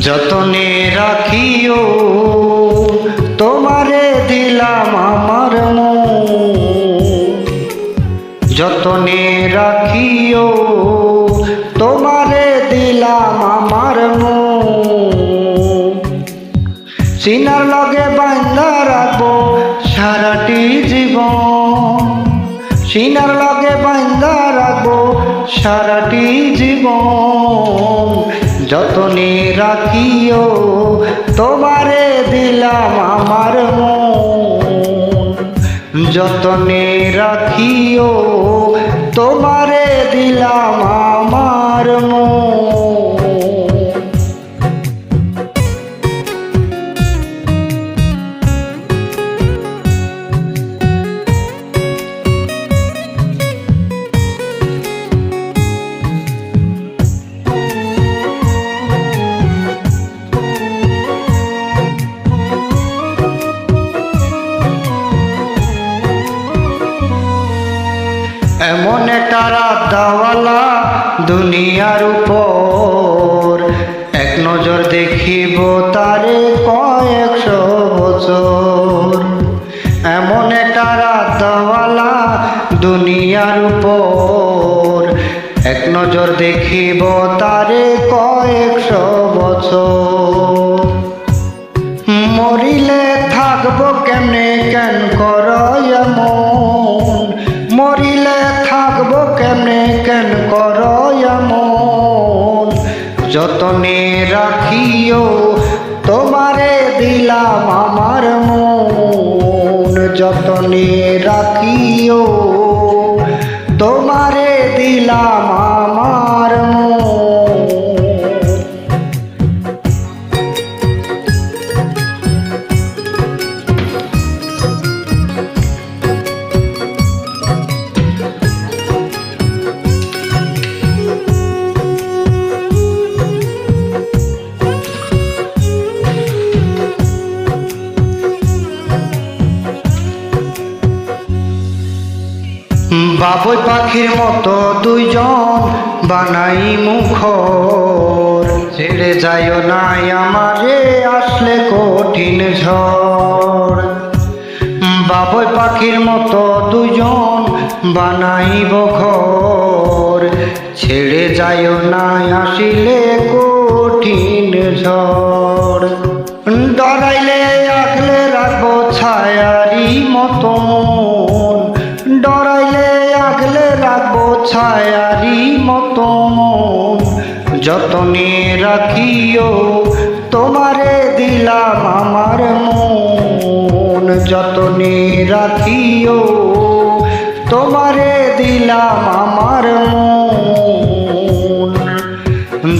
যতনে রাখিও, তোমারে দিলাম আমার যতনে রাখিও, তোমারে দিলাম আমার মন। সিনার লগে বান্দা রাখব সারাটি জীবন। সিনার লগে বান্দা রাখব সারাটি জীবন। যতনে রাখিও তোমারে দিলাম আমার মন। যতনে রাখিও তোমারে দিলাম আমার মন। এমন রাত দাওয়ালা দুনিয়ার উপর। এক নজর দেখিব তারে কয়েকশো বছর। এমন রাত দাওয়ালা দুনিয়ার উপর। এক নজর দেখিব তারে কয়েকশো বছর। মরিলে থাকব কেমনে, কেন কর যতনে রাখিও তোমারে দিলাম আমার মন। যতনে রাখিও বাবুই পাখির মতো দুইজন বানাই মুখর। ছেড়ে যাইও নাই আমারে, আসলে কঠিন ঝড়। বাবুই পাখির মতো দুজন বানাই বখর ছেড়ে যাইও নাই, আসিলে কঠিন ঝড়। ডরাইলে আগলে রাখব ছায়ারি মতন যতনে রাখিও, তোমারে দিলাম আমার মন। যতনে রাখিও, তোমারে দিলাম আমার মন।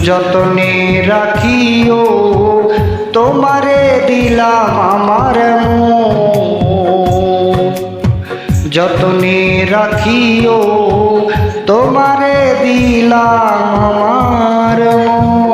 যতনে রাখিও, তোমারে দিলাম আমার মন। যতনে রাখিও তোমারে দিলাম আমার। মন